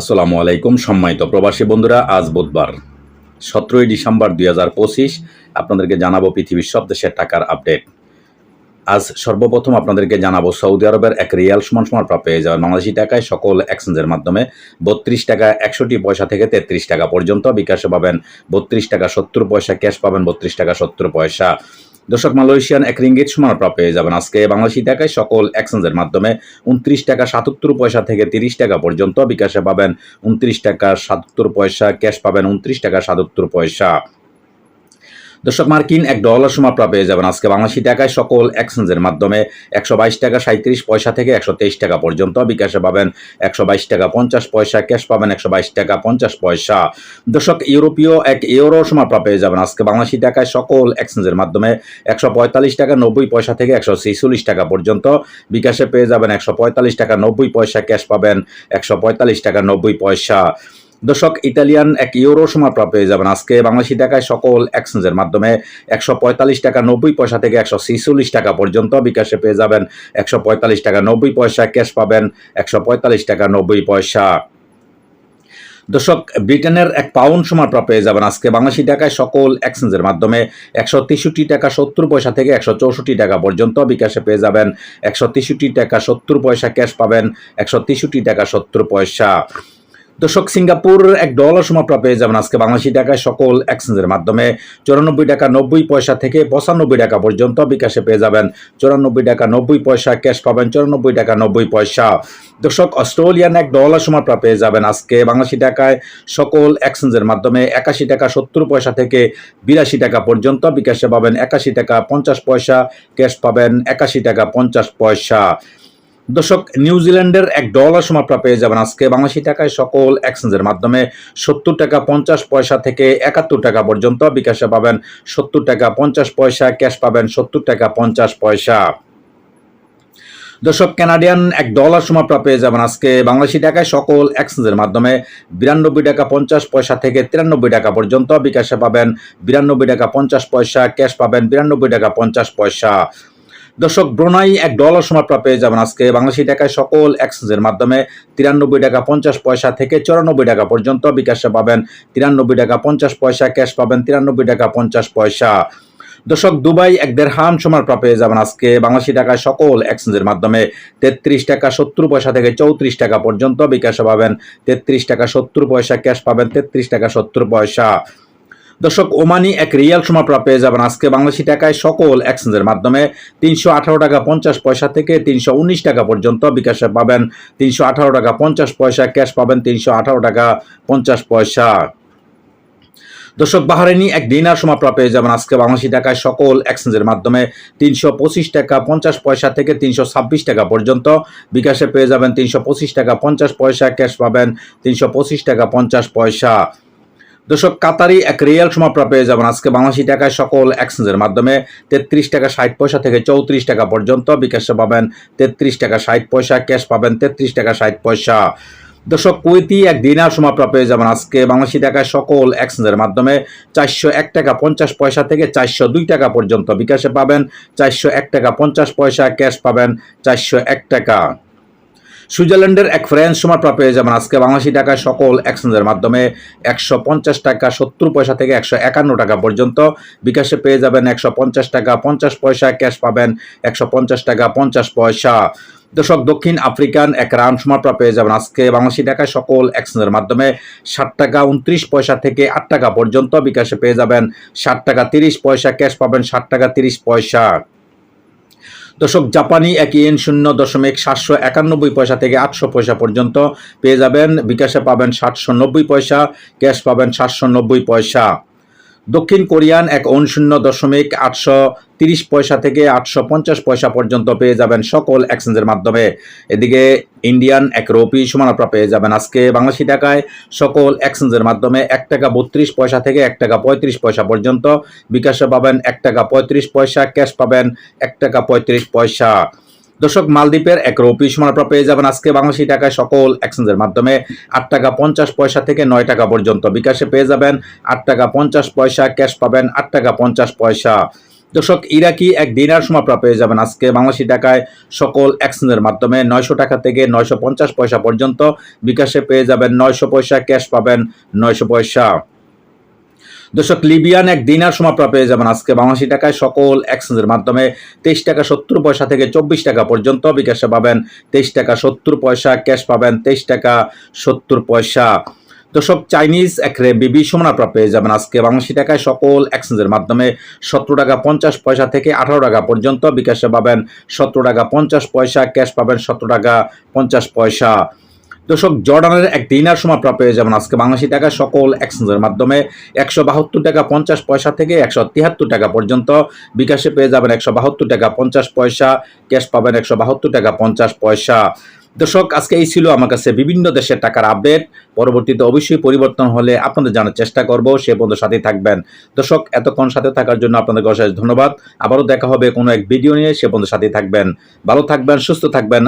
আসসালামু আলাইকুম, সম্মানিত প্রবাসী বন্ধুরা, আজ বুধবার সতেরোই ডিসেম্বর দুই হাজার পঁচিশ, আপনাদেরকে জানাব পৃথিবীর সব দেশের টাকার আপডেট। আজ সর্বপ্রথম আপনাদেরকে জানাব সৌদি আরবের এক রিয়াল সমান সমান প্রাপ্য পেয়ে যাবেন বাংলাদেশি টাকায় সকল এক্সচেঞ্জের মাধ্যমে বত্রিশ টাকা একষট্টি পয়সা থেকে তেত্রিশ টাকা পর্যন্ত বিকাশে পাবেন বত্রিশ টাকা সত্তর পয়সা, ক্যাশ পাবেন বত্রিশ টাকা সত্তর পয়সা। দর্শক, মালয়েশিয়ান এক রিঙ্গিত সমান প্রাপ্য পেয়ে যাবেন আজকে। বাংলাদেশি টাকায় সকল এক্সচেঞ্জের মাধ্যমে উনত্রিশ টাকা সাতাত্তর পয়সা থেকে তিরিশ টাকা পর্যন্ত। বিকাশে পাবেন উনত্রিশ টাকা সাতাত্তর পয়সা, ক্যাশ পাবেন উনত্রিশ টাকা সাতাত্তর পয়সা। দর্শক মার্কিন এক ডলার সময় প্রাপ্য পেয়ে যাবেন। আজকে বাংলাদেশি টাকায় সকল এক্সচেঞ্জের মাধ্যমে একশো বাইশ টাকা সাঁত্রিশ পয়সা থেকে একশো তেইশ টাকা পর্যন্ত বিকাশে পাবেন। একশো বাইশ টাকা পঞ্চাশ পয়সা ক্যাশ পাবেন একশো বাইশ টাকা পঞ্চাশ পয়সা। দর্শক, ইউরোপীয় এক ইউরো সময় প্রাপ্য পেয়ে যাবেন। আজকে বাংলাদেশি টাকায় সকল এক্সচেঞ্জের মাধ্যমে একশো পঁয়তাল্লিশ টাকা নব্বই পয়সা থেকে একশো ছেচল্লিশ টাকা পর্যন্ত বিকাশে পেয়ে যাবেন। একশো পঁয়তাল্লিশ টাকা নব্বই পয়সা ক্যাশ পাবেন একশো পঁয়তাল্লিশ টাকা নব্বই পয়সা। দর্শক, ইতালিয়ান এক ইউরো সময় প্রাপ্য পেয়ে যাবেন। আজকে বাংলাদেশি টাকায় সকল এক্সচেঞ্জের মাধ্যমে একশো পঁয়তাল্লিশ টাকা নব্বই পয়সা থেকে একশো ছেচল্লিশ টাকা পর্যন্ত বিকাশে পেয়ে যাবেন। একশো পঁয়তাল্লিশ টাকা নব্বই পয়সা ক্যাশ পাবেন, একশো পঁয়তাল্লিশ টাকা নব্বই পয়সা। দর্শক, ব্রিটেনের এক পাউন্ড সময় প্রাপ্য পেয়ে যাবেন। আজকে বাংলাদেশি টাকায় সকল এক্সচেঞ্জের মাধ্যমে একশো তেষট্টি টাকা সত্তর পয়সা থেকে একশো চৌষট্টি টাকা পর্যন্ত বিকাশে পেয়ে যাবেন। একশো তেষট্টি টাকা সত্তর পয়সা ক্যাশ পাবেন, একশো তেষট্টি টাকা সত্তর পয়সা। দর্শক, সিঙ্গাপুর এক ডলার প্রাপ্য পেয়ে যাবেন আজকে বাংলাদেশি টাকায় সকল এক্সচেঞ্জের মাধ্যমে। চুরানব্বই টাকা নব্বই পয়সা থেকে পঁচানব্বই টাকা পর্যন্ত বিকাশে পেয়ে যাবেন। চুরানব্বই টাকা নব্বই পয়সা ক্যাশ পাবেন, চুরানব্বই টাকা নব্বই পয়সা। দর্শক, অস্ট্রেলিয়ান এক ডলার প্রাপ্য পেয়ে যাবেন আজকে বাংলাদেশি টাকায় সকল এক্সচেঞ্জের মাধ্যমে। একাশি টাকা সত্তর পয়সা থেকে বিরাশি টাকা পর্যন্ত বিকাশে পাবেন। একাশি টাকা পঞ্চাশ পয়সা ক্যাশ পাবেন। একাশি টাকা পঞ্চাশ পয়সা। দর্শক নিউজিল্যান্ডের এক ডলার সময় আপনারা পেয়ে যাবেন আজকে। বাংলাদেশি টাকায় সকল এক্সচেঞ্জের মাধ্যমে সত্তর টাকা পঞ্চাশ পয়সা থেকে একাত্তর টাকা পর্যন্ত বিকাশে পাবেন। সত্তর টাকা পঞ্চাশ পয়সা ক্যাশ পাবেন সত্তর টাকা পঞ্চাশ পয়সা। দর্শক কানাডিয়ান এক ডলার সময় আপনারা পেয়ে যাবেন আজকে। বাংলাদেশি টাকায় সকল এক্সচেঞ্জের মাধ্যমে বিরানব্বই টাকা পঞ্চাশ পয়সা থেকে তিরানব্বই টাকা পর্যন্ত বিকাশে পাবেন। বিরানব্বই টাকা পঞ্চাশ পয়সা ক্যাশ পাবেন বিরানব্বই টাকা পঞ্চাশ পয়সা। দর্শক, ব্রোনাই এক ডলার সময় আপনারা পেয়ে যাবেন আজকে। বাংলাদেশি টাকায় সকল এক্সচেঞ্জের মাধ্যমে তিরানব্বই টাকা পঞ্চাশ পয়সা থেকে চুরানব্বই টাকা পর্যন্ত বিকাশে পাবেন। তিরানব্বই টাকা পঞ্চাশ পয়সা, ক্যাশ পাবেন তিরানব্বই টাকা পঞ্চাশ পয়সা। দর্শক, দুবাই এক দেড় হাম সময় প্রাপ্য পেয়ে যাবেন আজকে। বাংলাদেশি টাকায় সকল এক্সচেঞ্জের মাধ্যমে তেত্রিশ টাকা সত্তর পয়সা থেকে চৌত্রিশ টাকা পর্যন্ত বিকাশে পাবেন। তেত্রিশ টাকা সত্তর পয়সা, ক্যাশ পাবেন তেত্রিশ টাকা সত্তর পয়সা। দর্শক, ওমানি এক রিয়াল সময় প্রাপ্য পেয়ে যাবেন। আজকে বাংলাদেশি টাকায় সকল এক্সচেঞ্জের মাধ্যমে তিনশো আঠারো টাকা পঞ্চাশ পয়সা থেকে তিনশো উনিশ টাকা পর্যন্ত বিকাশে পাবেন। তিনশো আঠারো টাকা পঞ্চাশ পয়সা, ক্যাশ পাবেন তিনশো আঠারো টাকা পঞ্চাশ পয়সা। দর্শক, বাহারাইনি এক ডিনার সময় আপনারা পেয়ে যাবেন। আজকে বাংলাদেশি টাকায় সকল এক্সচেঞ্জের মাধ্যমে তিনশো পঁচিশ টাকা পঞ্চাশ পয়সা থেকে তিনশো ছাব্বিশ টাকা পর্যন্ত বিকাশে পেয়ে যাবেন। তিনশো পঁচিশ টাকা পঞ্চাশ পয়সা, ক্যাশ পাবেন তিনশো পঁচিশ টাকা পঞ্চাশ পয়সা। দর্শক, কাতারি এক রিয়াল সময় আপনারা পেয়ে যাবেন। আজকে বাংলাদেশি টাকায় সকল এক্সচেঞ্জের মাধ্যমে তেত্রিশ টাকা ষাট পয়সা থেকে চৌত্রিশ টাকা পর্যন্ত বিকাশে পাবেন তেত্রিশ টাকা ষাট পয়সা, ক্যাশ পাবেন তেত্রিশ টাকা ষাট পয়সা। দর্শক, কুয়েতি এক দিনার সময় আপনারা পেয়ে যাবেন। আজকে বাংলাদেশি টাকায় সকল এক্সচেঞ্জের মাধ্যমে চারশো এক টাকা পঞ্চাশ পয়সা থেকে চারশো দুই টাকা পর্যন্ত বিকাশে পাবেন, চারশো এক টাকা পঞ্চাশ পয়সা, ক্যাশ পাবেন চারশো এক টাকা। সুইজারল্যান্ডের এক ফ্রেন্স সময় প্রাপ্য পেয়ে যাবেন। আজকে বাংলাদেশি টাকায় সকল এক্সচেঞ্জের মাধ্যমে একশো পঞ্চাশ টাকা, সত্তর পয়সা থেকে একশো একান্ন টাকা পর্যন্ত। বিকাশে পেয়ে যাবেন একশো পঞ্চাশ টাকা, পঞ্চাশ পয়সা। ক্যাশ পাবেন একশো পঞ্চাশ টাকা, পঞ্চাশ পয়সা। দর্শক, দক্ষিণ আফ্রিকান এক রান সময় প্রাপ্য পেয়ে যাবেন। আজকে বাংলাদেশি টাকায় সকল এক্সচেঞ্জের মাধ্যমে ষাট টাকা, উনত্রিশ পয়সা থেকে আট টাকা পর্যন্ত বিকাশে পেয়ে যাবেন ষাট টাকা, তিরিশ পয়সা। ক্যাশ পাবেন ষাট টাকা, তিরিশ পয়সা। দর্শক, জাপানি এক ইয়েন শূন্য দশমিক সাতশো একানব্বই পয়সা থেকে আটশো পয়সা পর্যন্ত পেয়ে যাবেন। বিকাশে পাবেন সাতশো নব্বই পয়সা, ক্যাশ পাবেন সাতশো নব্বই পয়সা। দক্ষিণ কোরিয়ান এক শূন্য দশমিক আটশো তিরিশ পয়সা থেকে আটশো পঞ্চাশ পয়সা পর্যন্ত পেয়ে যাবেন সকল এক্সচেঞ্জের মাধ্যমে। এদিকে ইন্ডিয়ান এক রোপি সমান আপনারা পেয়ে যাবেন আজকে বাংলাদেশি টাকায় সকল এক্সচেঞ্জের মাধ্যমে এক টাকা বত্রিশ পয়সা থেকে এক টাকা পঁয়ত্রিশ পয়সা পর্যন্ত। বিকাশে পাবেন এক টাকা পঁয়ত্রিশ পয়সা, ক্যাশ পাবেন এক টাকা পঁয়ত্রিশ পয়সা। দর্শক, মালদ্বীপের এক রুপি সমান পেয়ে যাবেন আজকে বাংলাদেশি টাকায় সকল এক্সচেঞ্জের মাধ্যমে। আট টাকা পঞ্চাশ পয়সা থেকে নয় টাকা পর্যন্ত বিকাশে পেয়ে যাবেন। আট টাকা পঞ্চাশ পয়সা ক্যাশ পাবেন, আট টাকা পঞ্চাশ পয়সা। দর্শক, ইরাকি এক দিনার সময় আপনারা পেয়ে যাবেন আজকে বাংলাদেশি টাকায় সকল এক্সচেঞ্জের মাধ্যমে। নয়শো টাকা থেকে নয়শো পঞ্চাশ পয়সা পর্যন্ত বিকাশে পেয়ে যাবেন। নয়শো পয়সা ক্যাশ পাবেন, নয়শো পয়সা। দর্শক, লিবিয়ান এক দিনার সময় আপনারা পেয়ে যাবেন। আজকে বাংলাদেশি টাকায় সকল এক্সচেঞ্জের মাধ্যমে তেইশ টাকা সত্তর পয়সা থেকে চব্বিশ টাকা পর্যন্ত বিকাশে পাবেন। তেইশ টাকা সত্তর পয়সা, ক্যাশ পাবেন তেইশ টাকা সত্তর পয়সা। দর্শক, চাইনিজ এক রে বিবি সমান আপনারা পেয়ে যাবেন। আজকে বাংলাদেশি টাকায় সকল এক্সচেঞ্জের মাধ্যমে সতেরো টাকা পঞ্চাশ পয়সা থেকে আঠারো টাকা পর্যন্ত বিকাশে পাবেন। সতেরো টাকা পঞ্চাশ পয়সা, ক্যাশ পাবেন সতেরো টাকা পঞ্চাশ পয়সা। দর্শক, জর্ডানের এক দিনার সময় আপনারা পেয়ে যাবেন আজকে বাংলাদেশি টাকা সকল এক্সচেঞ্জের মাধ্যমে। একশো বাহাত্তর টাকা পঞ্চাশ পয়সা থেকে একশো তিয়াত্তর টাকা পর্যন্ত বিকাশে পেয়ে যাবেন একশো বাহাত্তর টাকা পঞ্চাশ পয়সা, ক্যাশ পাবেন একশো বাহাত্তর টাকা পঞ্চাশ পয়সা। দর্শক, আজকে এই ছিল আমার কাছে বিভিন্ন দেশের টাকার আপডেট পরবর্তীতে অবশ্যই পরিবর্তন হলে আপনাদের জানার চেষ্টা করব, সে পর্যন্ত সাথে থাকবেন। দর্শক, এতক্ষণ সাথে থাকার জন্য আপনাদের অশেষ ধন্যবাদ। আবারও দেখা হবে কোনো এক ভিডিও নিয়ে, সে পর্যন্ত সাথে থাকবেন। ভালো থাকবেন, সুস্থ থাকবেন।